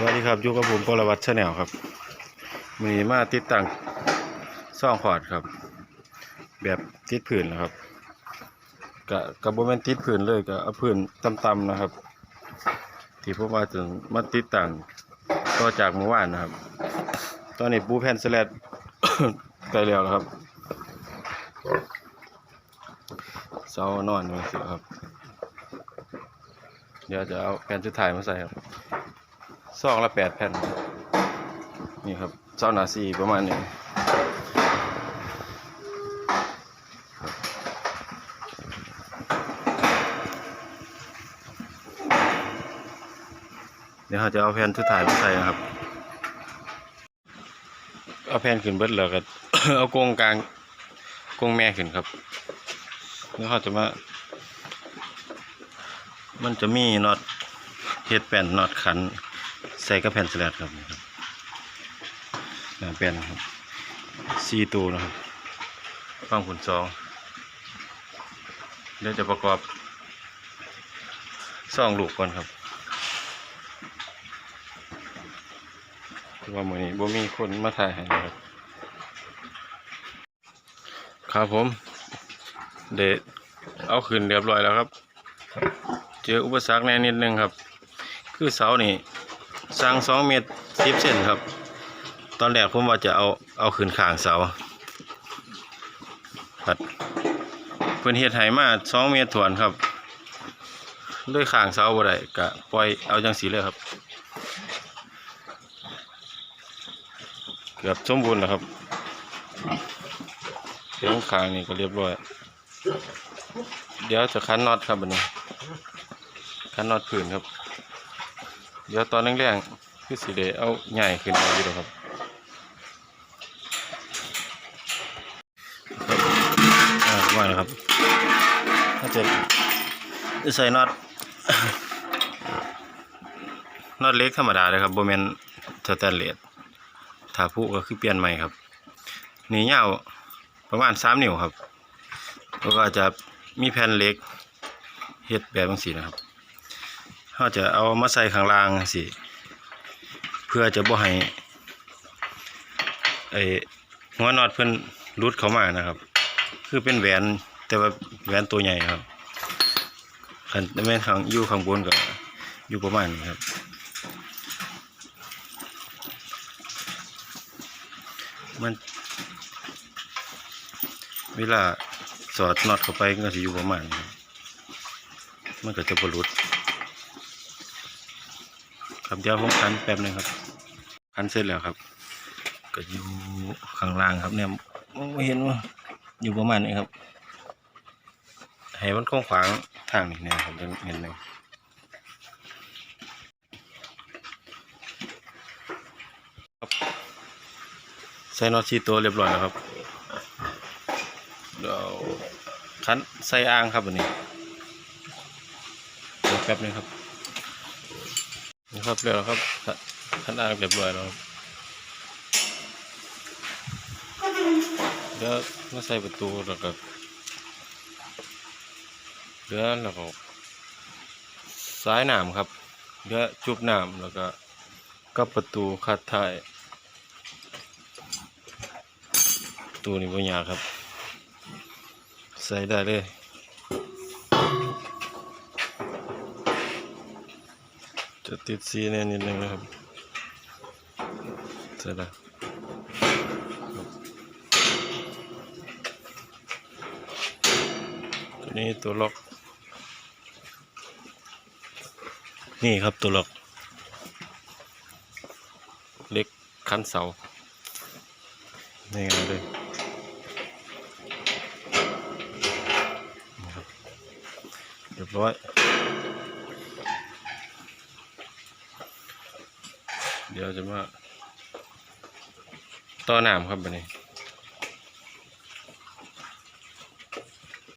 สวัสดีครับอยู่กับผมปรวัตชาแนลครับมีมาติดตั้งซ่องพอร์ตครับ แบบติดผืนนะครับกะกะบ่แม่นติดผืนเลยกะเอาผืนต่ำๆนะครับ ที่ผมว่าจะมาติดตั้งต่อจากเมื่อวานนะครับ ตอนนี้ปูแผ่นสแลดใกลแล้วนะครับเสานอนมาเสียครับ เดี๋ยวจะเอาแผ่นสุดท้ายมาใส่ครับ ซองละแปดแผ่น นี่ครับเจ้าหนาซีประมาณนี้เดี๋ยวเราจะเอาแผ่นทุดถ่ายมาใส่นะครับ เอาแผ่นขึ้นเบิดแล้วก็เอากงกลางกงแม่ขึ้นครับแล้วเราจะมา มันจะมีน็อตเฮ็ดแป้นน็อตขัน ใส่กับแผ่นสแลดครับแผ่นแป้นครับสี่ตัวนะครับฟังผลสองเดี๋ยวจะประกอบซ่องลูกก่อนครับคือว่ามือนี้บ่มีคนมาถ่ายให้นะครับ ครับผม เดะเอาขึ้นเรียบร้อยแล้วครับ เจออุปสรรคแน่นิดนึงครับ คือเสานี่ สร้างสองเมตรสิบเซนครับ ตอนแรกผมว่าจะเอาเอาขึ้นข้างเสาครับเพื่อนเฮ็ดไหมาสองเมตรถวนครับ ด้วยข้างเสาบ่ได้กะปล่อยเอาจังสีเลยครับ เกือบสมบูรณ์แล้วครับเรื่องข้างนี่ก็เรียบร้อย เดี๋ยวจะคันน็อตครับบัดนี้คันน็อตผืนครับ เดี๋ยวตอนแรกๆคือสีเดเอาใหญ่ขึ้นมาอยู่แล้วครับอ่าว่าแล้วครับถ้าจะจะใส่น็อตน็อตเล็กธรรมดาเลยครับโบแมนสแตนเลสถ้าผู้ก็คือเปลี่ยนใหม่ครับ นี่ยาวประมาณสามนิ้วครับแล้วก็จะมีแผ่นเล็กเฮ็ดแบบบางสีนะครับ เราจะเอามาใส่ข้างล่างสิเพื่อจะบ่ให้ไอ้หัวน็อตเพิ่นรุดเข้ามานะครับ คือเป็นแหวนแต่ว่าแหวนตัวใหญ่ครับคันแม่นข้างอยู่ข้างบนก็อยู่ประมาณนี้ครับ มัน เวลาสอดน็อตเข้าไปก็จะอยู่ประมาณนี้มันก็จะบรุด ครับเดี๋ยวผมคันแป๊บหนึงครับคันเสร็จแล้วครับ ก็อยู่ข้างล่างครับเนี่ยมองไม่เห็นว่าอยู่ประมาณนี้ครับให้มันคงขวางทางนี้เนะครับจะเห็นเลยครับใส่น็อตชีตัวเรียบร้อยแล้วครับเดี๋ยวคันใส่อ่างครับวันนี้เดี๋ยวแป๊บหนึงครับ นะครับเรียบร้อยครับขั้นอ่างเรียบร้อยแล้วครับเดี๋ยวมาใส่ประตูแล้วก็เดี๋ยวแล้วก็สายหน้ำครับเดี๋ยวจุบน้ำแล้วก็กับประตูคัดท้ายประตูนี่บ่ยาครับ ใส่ได้เลย จะติดสีแน่นิดนึงนะครับเสร็จแล้วตัวนี้ตัวล็อก นี่ครับตัวล็อก เล็กคันเสา นี่ไงเลยนี่ครับเรียบร้อย เดี๋ยวจะมาต่อน้ำครับบันนี้